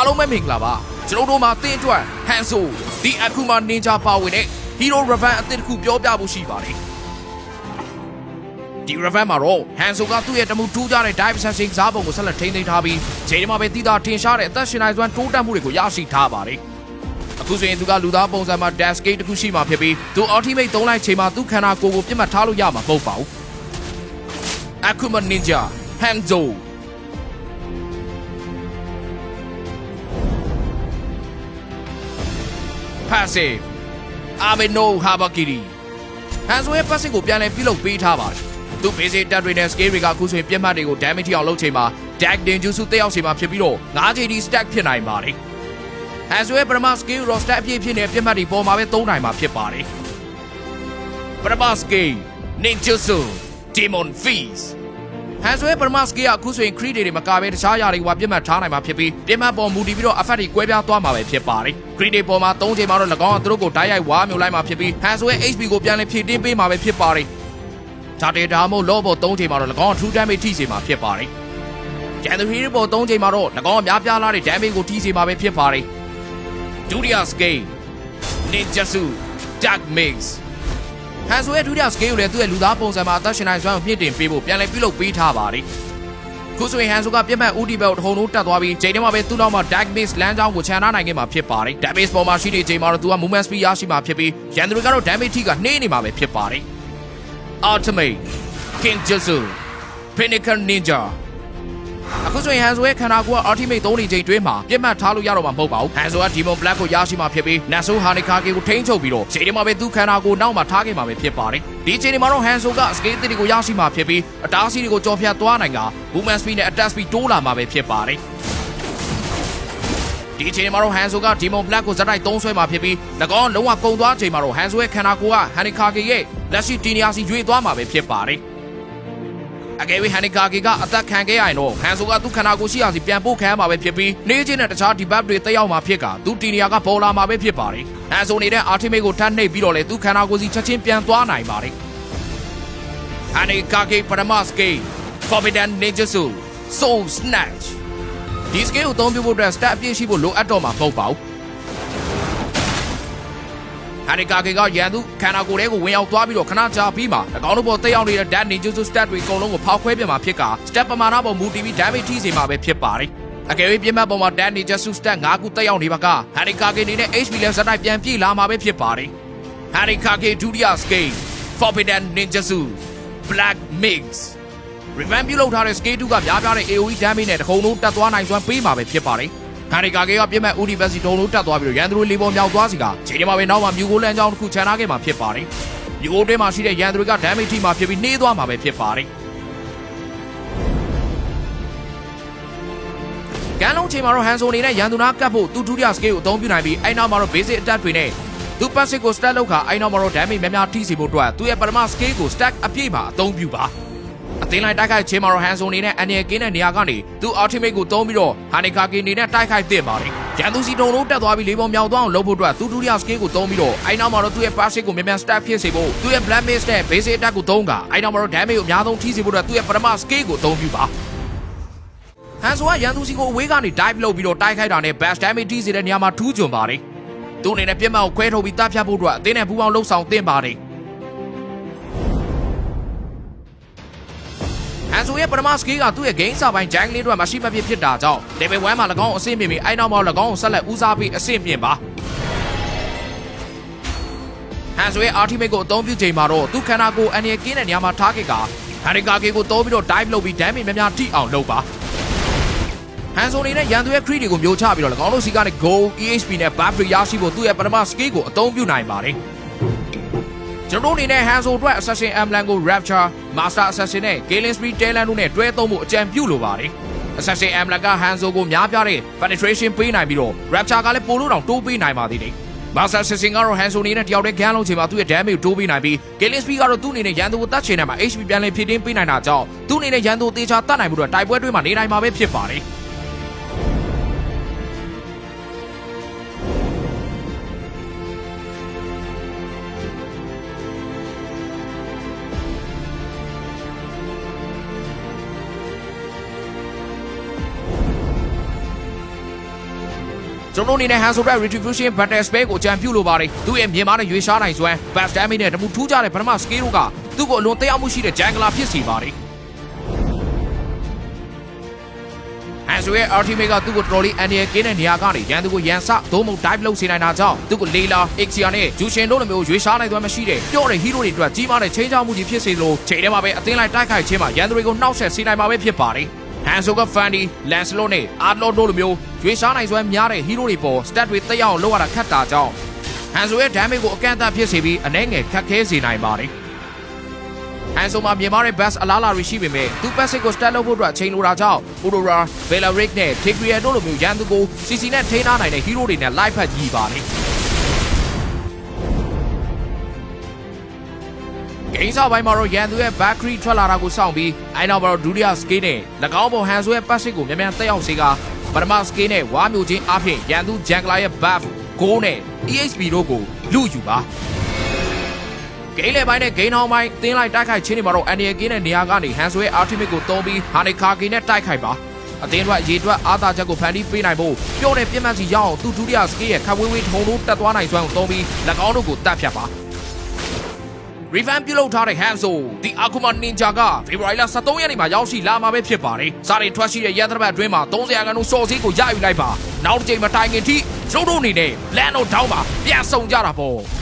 အားလုံးပဲမင်္ဂလာပါကျွန်တော်တို့မှာတင်းအတွက် Hanso The Akuma Ninja ပါဝင်တဲ့ Hero Revan အသစ်တစ်ခုပြောပြဖို့ရှိပါတယ်ဒီ Revan မှာတော့ Hanso ကသူ့ရဲ့တမှုထူးခြားတဲ့ Dive Sensing စားပုံကိုဆက်လက်ထိန်းသိမ်းထားပြီးချိန်မှာပဲတည်တာထင်ရှားတဲ့အသက်ရှင်နိုင်စွမ်းတိုးတက်မှုတွေကိုရရှိထားပါတယ်အခုဆိုရင်သူကလူသားပုံစံမှာ Dash Gate တစ်ခုရှိမှဖြစ်ပြီးသူ Ultimate သုံးလိုက်ချိန်မှာသူခန္ဓာကိုယ်ကိုပြတ်မှတ်ထားလို့ရမှာမဟုတ်ပါဘူး Akuma Ninja Hanzo passive Amino Habakiri ဟန်ဆိုရဲ့ passive ကိုပြန်လည်ပြုလုပ်ပေးထားပါတယ်သူ basic တက်တွေနဲ့ scale တွေကအခုဆိုရင်ပြတ်မှတ်တွေကို damage ထိအောင်လုပ်ချိန်မှာ tag dangerous တက်ရောက်ချိန်မှာဖြစ်ပြီးတော့ 9JD stack ဖြစ်နိုင်ပါတယ်ဟန်ဆိုရဲ့ပထမ scale roll stack အပြည့်ဖြစ်နေတဲ့ပြတ်မှတ်တွေပေါ်မှာပဲသုံးနိုင်မှာဖြစ်ပါတယ်ပထမ scale ninjutsu demon feast ဟန်ဆိုရဲ့ပထမစကေးကအခုဆိုရင်ခရီးတွေမကပဲတခြားຢာတွေကပြတ်မှတ်ထားနိုင်မှာဖြစ်ပြီးပြတ်မှတ်ပေါ်မူတည်ပြီးတော့ effect တွေကွဲပြားသွားမှာပဲဖြစ်ပါတယ်ခရီးတွေပေါ်မှာ၃ချိန်မှာတော့၎င်းကသူတို့ကိုတိုက်ရိုက်ဝါမြုပ်လိုက်မှာဖြစ်ပြီးဟန်ဆိုရဲ့ HP ကိုပြန်လည်ဖြည့်တင်းပေးမှာပဲဖြစ်ပါတယ်ဒါတေဒါမို့လောပေါ်၃ချိန်မှာတော့၎င်းက true damage ထိစေမှာဖြစ်ပါတယ်ကျန်တဲ့ခရီးပေါ်၃ချိန်မှာတော့၎င်းကများပြားလာတဲ့ damage ကိုထိစေမှာပဲဖြစ်ပါတယ်ဒုတိယစကေး Ninjutsu Dark Mix ဟန်ဆိုရဲ့ဒုတိယစကေးကိုလည်းသူ့ရဲ့လူသားပုံစံမှာအသက်ရှင်နိုင်စွမ်းကိုမြင့်တင်ပေးဖို့ပြန်လည်ပြုလုပ်ပေးထားပါတယ်။ခုဆိုရင်ဟန်ဆိုကပြတ်မှတ် UD ဘက်ကိုတဟုန်ထိုးတက်သွားပြီးချိန်ထဲမှာပဲသူ့နောက်မှာ Dark Base လမ်းကြောင်းကိုခြံထားနိုင်ခဲ့မှာဖြစ်ပါတယ်။ Dark Base ပေါ်မှာရှိနေချိန်မှာတော့သူက movement speed ရရှိမှာဖြစ်ပြီးရန်သူတွေကတော့ damage ထိကနှေးနေမှာပဲဖြစ်ပါတယ်။ Ultimate Kinjutsu Pinnacle Ninja အခုဆိုရင်ဟန်ဆိုရဲ့ခန္ဓာကိုယ်က ultimate 3နေချိန်တွင်းမှာပြတ်မှတ်ထားလို့ရတော့မှာမဟုတ်ပါဘူးဟန်ဆိုက demon black ကိုရရှိမှာဖြစ်ပြီး naso hanekage ကိုထိန်းချုပ်ပြီးတော့ချိန်ဒီမှာပဲသူ့ခန္ဓာကိုယ်နောက်မှာထားခဲ့မှာပဲဖြစ်ပါတယ်ဒီချိန်ဒီမှာတော့ဟန်ဆိုက scale 3တွေကိုရရှိမှာဖြစ်ပြီးအတားအဆီးတွေကိုကြော်ဖြတ်သွားနိုင်က movement speed နဲ့ attack speed တိုးလာမှာပဲဖြစ်ပါတယ်ဒီအချိန်မှာတော့ဟန်ဆိုက Demon Black ကိုဇက်တိုက်သုံးဆွဲမှာဖြစ်ပြီး၎င်းလုံးဝကုံသွားချိန်မှာတော့ဟန်ဆိုရဲ့ခန္ဓာကိုယ်က Hanekage ရဲ့လက်ရှိတီနီယာစီရွေသွားမှာပဲဖြစ်ပါတယ် အကယ်၍ဟန်နီကာဂီကအသက်ခံခဲ့ရရင်တော့ဟန်ဆိုကသူ့ခန္ဓာကိုယ်ရှိရာစီပြန်ပို့ခံရမှာပဲဖြစ်ပြီးနေချင်းနဲ့တခြားဒီဘတ်တွေတက်ရောက်မှာဖြစ်ကသူတီနီယာကပေါ်လာမှာပဲဖြစ်ပါတယ်ဟန်ဆိုနေတဲ့အာတီမေကိုထပ်နှိပ်ပြီးတော့လေသူ့ခန္ဓာကိုယ်စီချက်ချင်းပြန်သွားနိုင်ပါတယ်ဟန်နီကာဂီပရမစကေ Forbidden Ninjutsu Soul Snatch ဒီစကေကိုအသုံးပြုဖို့အတွက် stat အပြည့်ရှိဖို့လိုအပ်တော့မှာမဟုတ်ပါဘူး ဟာနီကာကေကရန်သူခန္ဓာကိုယ်ထဲကိုဝင်ရောက်သွားပြီးတော့ခဏကြာပြီးမှ၎င်းတို့ပေါ်တက်ရောက်နေတဲ့ Dead Ninjutsu stat တွေအကုန်လုံးကိုဖောက်ခွဲပြမှာဖြစ်က step ပမာဏပေါ်မူတည်ပြီး damage ထိစေမှာပဲဖြစ်ပါတယ်အကယ်၍ပြင်းမဲ့ပေါ်မှာ Dead Ninjutsu stat 5ခုတက်ရောက်နေပါကဟာနီကာကေနေနဲ့ HP လဲဇက်တိုက်ပြန်ပြေးလာမှာပဲဖြစ်ပါတယ်ဟာနီကာကေဒုတိယ scale Forbidden Ninjutsu Black Mix Revamp ပြုလုပ်ထားတဲ့ scale 2ကများပြားတဲ့ AoE damage နဲ့တခုံလုံးတက်သွားနိုင်စွမ်းပေးမှာပဲဖြစ်ပါတယ် ဟန်ရီကာကေကပြစ်မဲ့ University ဒုံလို့တက်သွားပြီးတော့ရန်သူတွေလေးပေါ်မြောက်သွားစီကချိန်ဒီမှာပဲနောက်မှာမြူကိုလန်ကြောင်းတစ်ခုခြံထားခဲ့မှာဖြစ်ပါတယ်။မြူကိုတွင်းမှာရှိတဲ့ရန်သူတွေက damage ထိမှာဖြစ်ပြီးနှေးသွားမှာပဲဖြစ်ပါတယ်။ကန်လုံးချိန်မှာတော့ဟန်ဆိုအနေနဲ့ရန်သူနာကတ်ဖို့သူဒုတိယ scale ကိုအသုံးပြုနိုင်ပြီးအဲ့နောက်မှာတော့ basic attack တွေနဲ့သူ passive ကို stack လုပ်ခါအဲ့နောက်မှာတော့ damage များများထိစေဖို့အတွက်သူရဲ့ပထမ scale ကို stack အပြည့်မှာအသုံးပြုပါ။ အသင်းလိုက်တိုက်ခိုက်ခြင်းမှာတော့ဟန်ဆိုအနေနဲ့အန်ရကင်းတဲ့နေရာကနေသူ ultimate ကိုသုံးပြီးတော့ဟာနီကာကီအနေနဲ့တိုက်ခိုက်သင့်ပါတယ်။ရန်သူစီတုံလုံးတက်သွားပြီးလေးပုံမြောက်သွားအောင်လုပ်ဖို့အတွက်သူဒုတိယ skill ကိုသုံးပြီးတော့အဲ့နောက်မှာတော့သူ့ရဲ့ passive ကိုမြန်မြန် stack ဖြစ်စေဖို့သူ့ရဲ့ black mist နဲ့ basic attack ကိုသုံးကအဲ့နောက်မှာတော့ damage ကိုအများဆုံးထိစေဖို့အတွက်သူ့ရဲ့ပထမ skill ကိုသုံးပြုပါ။ဟန်ဆိုကရန်သူစီကိုအဝေးကနေ dive လုပ်ပြီးတော့တိုက်ခိုက်တာနဲ့ bash damage ထိစေတဲ့နေရာမှာထူးချွန်ပါတယ်။သူ့အနေနဲ့ပြစ်မှတ်ကိုခွဲထုတ်ပြီးတပ်ဖြတ်ဖို့အတွက်အသင်းနဲ့ပူးပေါင်းလှုပ်ဆောင်သင့်ပါတယ်။ န်ဆိုရဲ့ပထမစကေးကသူ့ရဲ့ game စာပိုင်း jang လေးတွေမှာရှိမဖြစ်ဖြစ်တာကြောင့် level 1မှာ၎င်းအဆင့်မြင့်ပြီးအဲ့နောက်မှာ၎င်းကိုဆက်လက်ဦးစားပေးအဆင့်မြင့်ပါဟန်ဆိုရဲ့ ultimate ကိုအသုံးပြုချိန်မှာတော့သူခန္ဓာကိုယ်အနေကင်းတဲ့နေရာမှာထားခဲ့ကဟန်ရီကာကေကိုတိုးပြီးတော့ dive လုပ်ပြီး damage များများထိအောင်လုပ်ပါဟန်ဆိုနေနဲ့ရန်သူရဲ့ crit တွေကိုမျိုးချပြီးတော့၎င်းတို့စီကနေ gold EHP နဲ့ buff တွေရရှိဖို့သူ့ရဲ့ပထမ skill ကိုအသုံးပြုနိုင်ပါတယ် ကျွန်တော်တို့အနေနဲ့ Hanzo အတွက် Assassin Emblem ကို Rapture Master Assassin နဲ့ Galen Spree Talent တို့နဲ့တွဲသုံးဖို့အကြံပြုလိုပါတယ်။ Assassin Emblem က Hanzo ကိုများပြားတဲ့ penetration ပေးနိုင်ပြီးတော့ Rapture ကလည်းပိုလို့တောင်တိုးပေးနိုင်ပါသေးတယ်။ Master Assassin ကတော့ Hanzo အနေနဲ့တယောက်တည်း gun လုံးချိန်မှာသူ့ရဲ့ damage ကိုတိုးပေးနိုင်ပြီး Galen Spree ကတော့သူ့အနေနဲ့ရန်သူကိုတတ်ချင်တယ်မှာ HP ပြန်လည်ဖြည့်တင်းပေးနိုင်တာကြောင့်သူ့အနေနဲ့ရန်သူကိုတေချာတတ်နိုင်မှုတော့တိုက်ပွဲတွင်းမှာနေနိုင်မှာပဲဖြစ်ပါတယ်။ ကျွန်တော်အနေနဲ့ Hanzo ရဲ့ Retribution Battle Spell ကိုအကြံပြုလိုပါတယ်သူ့ရဲ့မြေမားနဲ့ရွေးရှားနိုင်စွမ်း Bass Damage နဲ့တမူထူးကြတဲ့ပထမ skill တို့ကသူ့ကိုအလွန်တရားမှုရှိတဲ့ Jungler ဖြစ်စေပါတယ်ဟန်ဆိုရဲ့ ultimate ကသူ့ကိုတော်တော်လေးအန်ဒီယယ်ကင်းတဲ့နေရာကနေရန်သူကိုရန်ဆသို့မဟုတ် dive လုပ်စေနိုင်တာကြောင့်သူ့ကိုလေလာ Ixia နဲ့ဂျူရှင်တို့လိုမျိုးရွေးရှားနိုင်သွားမှရှိတဲ့ပြော့တဲ့ hero တွေအတွက်ကြီးမားတဲ့ချိန်ချောက်မှုကြီးဖြစ်စေလို့ချိန်ထဲမှာပဲအသင်းလိုက်တိုက်ခိုက်ခြင်းမှာရန်သူတွေကိုနှောက်ယှက်စေနိုင်မှာပဲဖြစ်ပါတယ် ဟန်ဆိုက Fanny, Lancelot နဲ့ Arlord တို့လိုမျိုးရွေးရှားနိုင်စွမ်းများတဲ့ hero တွေပေါ် stat တွေတက်ရောက်လောက်ရတာခက်တာကြောင့်ဟန်ဆိုရဲ့ damage ကိုအကန့်အသတ်ဖြစ်စေပြီးအနှဲငယ်ခက်ခဲစေနိုင်ပါတယ်ဟန်ဆိုမှာမြန်မာတဲ့ best အလားလာတွေရှိပေမဲ့သူ passive ကို stat လုပ်ဖို့အတွက်အချိန်လိုတာကြောင့် Aurora, Valeric နဲ့ Tigreal တို့လိုမျိုးရန်သူကို CC နဲ့ထိန်းထားနိုင်တဲ့ hero တွေနဲ့ live ဖတ်ကြီးပါတယ် ဂိမ်းစားပိုင်းမှာတော့ရန်သူရဲ့ Bakri ထွက်လာတာကိုစောင့်ပြီးအိုင်နောက်မှာတော့ဒုတိယ skill နဲ့၎င်းပေါ်ဟန်ဆိုရဲ့ passive ကိုမြန်မြန်တက်ရောက်စေကပထမ skill နဲ့ဝါမျိုးချင်းအပြင်ရန်သူ Jungler ရဲ့ buff ကိုနဲ့ EXP တို့ကိုလူယူပါဂိမ်းလေပိုင်းနဲ့ဂိမ်းအောင်ပိုင်းတင်းလိုက်တိုက်ခိုက်ခြင်းတွေမှာတော့အန်ဒီယကင်းတဲ့နေရာကနေဟန်ဆွဲအာတီမစ်ကိုတုံးပြီးဟာနေခါကီနဲ့တိုက်ခိုက်ပါအသင်းတို့ရေတွက်အာသာချက်ကိုဖန်တီးပေးနိုင်ဖို့ပြောတဲ့ပြင်းမှန်စီရအောင်သူဒုတိယစကေးရဲ့ခပ်ဝေးဝေးထုံလို့တက်သွားနိုင်စွမ်းကိုတုံးပြီး၎င်းတို့ကိုတတ်ဖြတ်ပါ Revamp ပြုလုပ်ထားတဲ့ Hanzo The Akuma Ninja က February လ23ရက်နေ့မှာရောက်ရှိလာမှာပဲဖြစ်ပါတယ်။စားတွေထွက်ရှိတဲ့ရန်သက်ဘတ်အတွင်းမှာ30ရာခိုင်နှုန်းစော်စည်းကိုရယူလိုက်ပါ။နောက်တစ်ချိန်မတိုင်ခင်ထိကျုပ်တို့အနေနဲ့ Land of Down မှာပြန်ဆောင်ကြတာပေါ့။